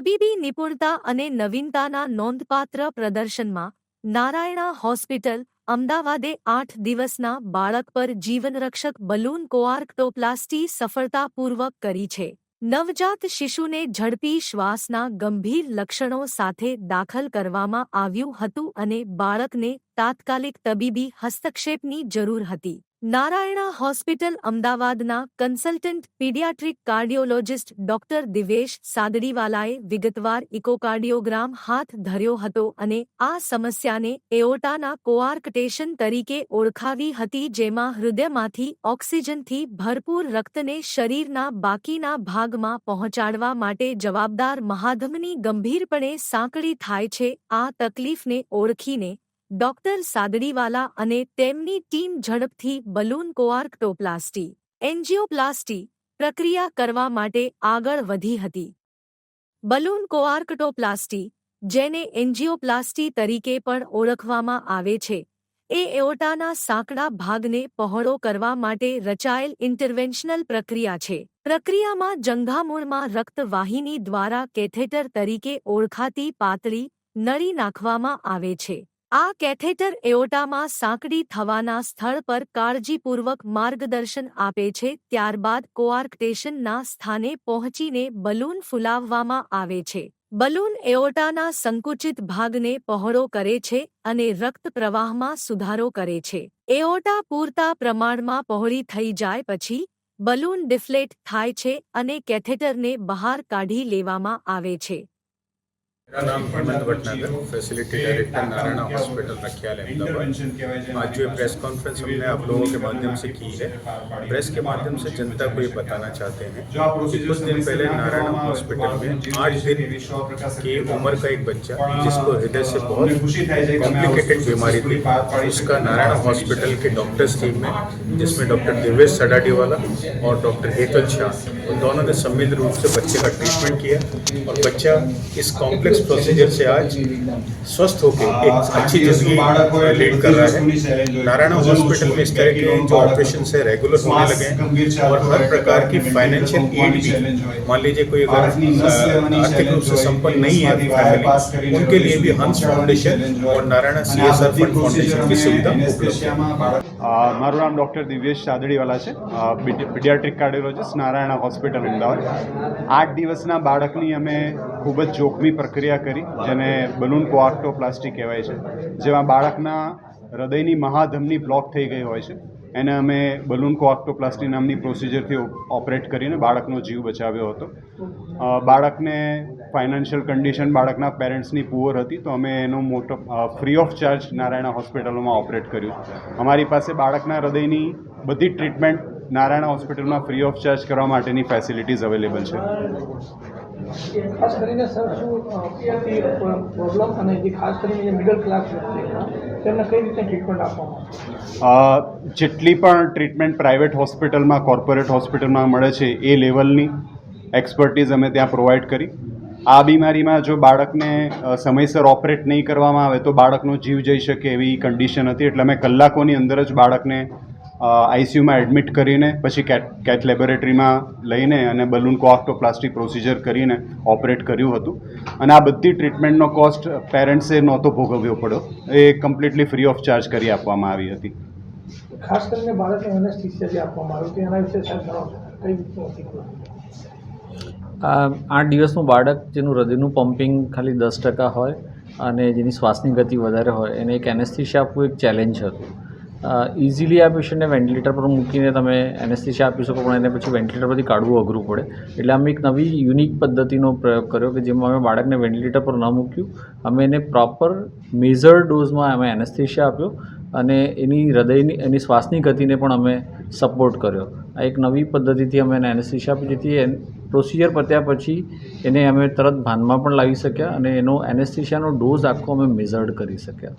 તબીબી નિપુણતા અને નવીનતાના નોંધપાત્ર પ્રદર્શનમાં નારાયણા હોસ્પિટલ, અમદાવાદે આઠ દિવસના બાળક પર જીવનરક્ષક બલૂન કોઆર્કટોપ્લાસ્ટી સફળતાપૂર્વક કરી છે. નવજાત શિશુને ઝડપી શ્વાસના ગંભીર લક્ષણો સાથે દાખલ કરવામાં આવ્યું હતું અને બાળકને તાત્કાલિક તબીબી હસ્તક્ષેપની જરૂર હતી. નારાયણા હોસ્પિટલ અમદાવાદના consultant paediatric cardiologist doctor Divesh સાદડીવાલાએ વિગતવાર ઇકોકાર્ડિયોગ્રામ હાથ ધર્યો હતો અને આ સમસ્યાને એઓટાના કોઆર્કટેશન તરીકે ઓળખાવી હતી જેમાં હૃદયમાંથી ઓક્સિજનથી ભરપૂર રક્તને શરીરના બાકીના ભાગમાં પહોંચાડવા માટે જવાબદાર મહાધમની ગંભીરપણે સાંકડી થાય છે આ તકલીફને ઓળખીને ડોક્ટર સાદડીવાલા અને તેમની ટીમ ઝડપથી બલૂન કોઆર્કટોપ્લાસ્ટી, એન્જિયોપ્લાસ્ટી પ્રક્રિયા કરવા માટે આગળ વધી હતી. બલૂન કોઆર્કટોપ્લાસ્ટી, જેને એન્જિયોપ્લાસ્ટી તરીકે પણ ઓળખવામાં આવે છે, એ એઓટાના સાંકડા ભાગને પહોળો કરવા માટે રચાયેલ ઇન્ટરવેન્શનલ પ્રક્રિયા છે. પ્રક્રિયામાં જંઘામૂળમાં રક્તવાહિની દ્વારા કેથેટર તરીકે ઓળખાતી પાતળી, નળી નાખવામાં આવે છે. આ કેથેટર એઓટામાં સાંકડી થવાના સ્થળ પર કાળજીપૂર્વક માર્ગદર્શન આપે છે, ત્યારબાદ કોઆર્કટેશનના સ્થાને પહોંચીને બલૂન ફુલાવવામાં આવે છે. બલૂન એઓટાના સંકુચિત ભાગને પહોળો કરે છે અને રક્ત પ્રવાહમાં સુધારો કરે છે. એઓટા પૂરતા પ્રમાણમાં પહોળી થઈ જાય પછી, બલૂન ડિફ્લેટ થાય છે અને કેથેટરને બહાર કાઢી લેવામાં આવે છે. मेरा नाम Hemant Bhatnagar facility director Narayan hospital Rakhial Ahmedabad आज जो प्रेस कॉन्फ्रेंस हमने आप लोगों के माध्यम से की है प्रेस के माध्यम से जनता को ये बताना चाहते हैं। कि कुछ दिन पहले नारायण हॉस्पिटल में आठ दिन की उम्र का एक बच्चा जिसको हृदय से बहुत कॉम्प्लिकेटेड बीमारी थी। उसका नारायण हॉस्पिटल के डॉक्टर्स टीम में जिसमें डॉक्टर दिवेश सडाडीवाला और डॉक्टर हेतल शाह उन दोनों ने सम्मिलित रूप से बच्चे का ट्रीटमेंट किया और बच्चा इस कॉम्प्लेक्स प्रोसीजर से आज स्वस्थ होकर एक अच्छी जिंदगी लीड कर रहा है नारायण हॉस्पिटल में इस तरह के जो ऑपरेशन है रेगुलर होने लगे हैं और हर प्रकार की फाइनेंशियल एड भी मान लीजिए कोई अगर अ, आर्थिक रूप से संपन्न नहीं है फैमिली उनके लिए भी हंस फाउंडेशन और Narayan C S R fund foundation की सुविधा उपलब्ध है અ, મારું નામ ડૉક્ટર દિવ્યેશ સાદડીવાલા છે paediatric cardiologist Narayana hospital Ahmedabad આઠ દિવસના બાળકની અમે ખૂબ જ જોખમી પ્રક્રિયા કરી, જેને બલૂન કોઆર્ક્ટોપ્લાસ્ટી કહેવાય છે, જેમાં બાળકના હૃદયની મહાધમની બ્લોક થઈ ગઈ હોય છે. એને અમે બલૂન કોઆક્ટોપ્લાસ્ટી નામની પ્રોસિજરથી ઓપરેટ કરીને બાળકનો જીવ બચાવ્યો હતો. બાળકને ફાઇનાન્શિયલ કન્ડિશન બાળકના પેરેન્ટ્સની પુઅર હતી, તો અમે એનો મોટો ફ્રી ઓફ ચાર્જ નારાયણા હોસ્પિટલોમાં ઓપરેટ કર્યું. અમારી પાસે બાળકના હૃદયની બધી ટ્રીટમેન્ટ નારાયણા હોસ્પિટલમાં ફ્રી ઓફ ચાર્જ કરવા માટેની ફેસિલિટીઝ અવેલેબલ છે. ખાસ કરીને સર, શું પ્રોબ્લેમ અને જે ખાસ કરીને જે મિડલ ક્લાસ તેમને કઈ રીતે ટ્રીટમેન્ટ આપવામાં જેટલી પણ ટ્રીટમેન્ટ પ્રાઇવેટ હોસ્પિટલમાં કોર્પોરેટ હોસ્પિટલમાં મળે છે, એ લેવલની એક્સપર્ટીઝ અમે ત્યાં પ્રોવાઈડ કરી. આ બીમારીમાં જો બાળકને સમયસર ઓપરેટ નહીં કરવામાં આવે, તો બાળકનો જીવ જઈ શકે એવી કન્ડિશન હતી. એટલે અમે કલાકોની અંદર જ બાળકને આઈસીયુમાં એડમિટ કરીને પછી કેટ કેટ લેબોરેટરીમાં લઈને અને બલૂન કોઆક્ટોપ્લાસ્ટી પ્રોસિજર કરીને ઓપરેટ કર્યું હતું. અને આ બધી ટ્રીટમેન્ટનો કોસ્ટ પેરેન્ટ્સે નહોતો ભોગવ્યો પડ્યો. એ કમ્પ્લીટલી ફ્રી ઓફ ચાર્જ કરી આપવામાં આવી હતી. ખાસ કરીને બાળકને એનેસ્થિસિયા જે આપવામાં આવ્યું એના વિશે કઈ રીતનું આ આઠ દિવસનું બાળક જેનું હૃદયનું પમ્પિંગ ખાલી દસ ટકા હોય અને જેની શ્વાસની ગતિ વધારે હોય એને એક એનેસ્થિશિયા આપવું એક ચેલેન્જ હતું. ઇઝીલી આ પેશન્ટને વેન્ટિલેટર પર મૂકીને તમે એનેસ્થિશિયા આપી શકો, પણ એને પછી વેન્ટિલેટર પરથી કાઢવું અઘરું પડે. એટલે અમે એક નવી યુનિક પદ્ધતિનો પ્રયોગ કર્યો કે જેમાં અમે બાળકને વેન્ટિલેટર પર ન મૂક્યું. અમે એને પ્રોપર મેઝર ડોઝમાં અમે એનેસ્થિશિયા આપ્યો અને એની હૃદયની, એની શ્વાસની ગતિને પણ અમે સપોર્ટ કર્યો. આ એક નવી પદ્ધતિથી અમે એને એનેસ્થિશિયા આપી એન પ્રોસિજર પત્યા પછી એને અમે તરત ભાનમાં પણ લાવી શક્યા અને એનો એનેસ્થિશિયાનો ડોઝ આખો અમે મેઝર્ડ કરી શક્યા.